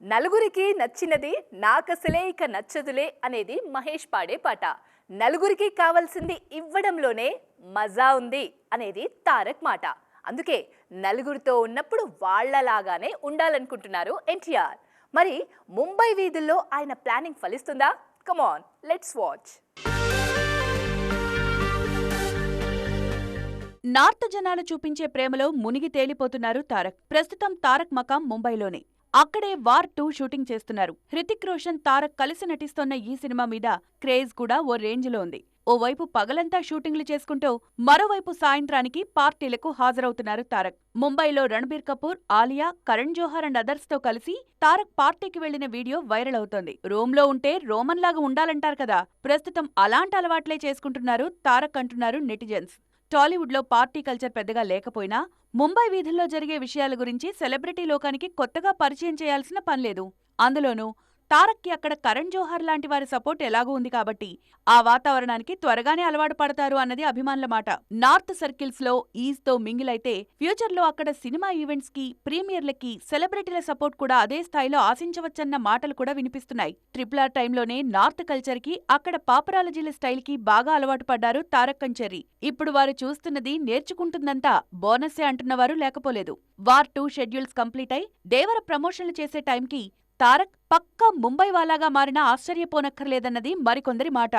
నలుగురికి నచ్చినది నాకసలే ఇక నచ్చదులే అనేది మహేష్ పాడే పాట. నలుగురికి కావాల్సింది ఇవ్వడంలోనే మజా ఉంది అనేది తారక్ మాట. అందుకే నలుగురితో ఉన్నప్పుడు వాళ్ళలాగానే ఉండాలనుకుంటున్నారు ఎన్టీఆర్. మరి ముంబై వీధుల్లో ఆయన planning ఫలిస్తుందా? Come on let's watch north జనాలు చూపించే ప్రేమలో మునిగి తేలిపోతున్నారు తారక్. ప్రస్తుతం తారక్ మకాం ముంబైలోనే. అక్కడే వార్ టూ షూటింగ్ చేస్తున్నారు. హృతిక్ రోషన్ తారక్ కలిసి నటిస్తోన్న ఈ సినిమా మీద క్రేజ్ కూడా ఓ రేంజ్లో ఉంది. ఓవైపు పగలంతా షూటింగ్లు చేసుకుంటూ మరోవైపు సాయంత్రానికి పార్టీలకు హాజరవుతున్నారు తారక్. ముంబైలో రణబీర్ కపూర్ ఆలియా కరణ్ జోహర్ అండ్ అదర్స్తో కలిసి తారక్ పార్టీకి వెళ్ళిన వీడియో వైరల్ అవుతోంది. రోమ్లో ఉంటే రోమన్ లాగా ఉండాలంటారు కదా. ప్రస్తుతం అలాంటి అలవాట్లే చేసుకుంటున్నారు తారక్ అంటున్నారు నెటిజన్స్. టాలీవుడ్లో పార్టీ కల్చర్ పెద్దగా లేకపోయినా ముంబై వీధుల్లో జరిగే విషయాల గురించి సెలబ్రిటీ లోకానికి కొత్తగా పరిచయం చేయాల్సిన పనిలేదు అందులోనూ తారక్కి అక్కడ కరణ్ జోహర్ లాంటి వారి సపోర్ట్ ఎలాగూ ఉంది కాబట్టి ఆ వాతావరణానికి త్వరగానే అలవాటు పడతారు అన్నది అభిమానుల మాట. నార్త్ సర్కిల్స్లో ఈజ్తో మింగిల్ ఫ్యూచర్లో అక్కడ సినిమా ఈవెంట్స్కి ప్రీమియర్లకి సెలబ్రిటీల సపోర్ట్ కూడా అదే స్థాయిలో ఆశించవచ్చన్న మాటలు కూడా వినిపిస్తున్నాయి. ట్రిపుల్ ఆర్ టైంలోనే నార్త్ కల్చర్కి అక్కడ పాపరాలజీల స్టైల్కి బాగా అలవాటు పడ్డారు తారక్ కంచెర్రి. ఇప్పుడు వారు చూస్తున్నది నేర్చుకుంటుందంతా బోనస్సే అంటున్నవారు లేకపోలేదు. వార్ టూ షెడ్యూల్స్ కంప్లీట్ అయి దేవర ప్రమోషన్లు చేసే టైంకి తారక్ పక్కా ముంబై వాలాగా మారినా ఆశ్చర్యపోనక్కర్లేదన్నది మరికొందరి మాట.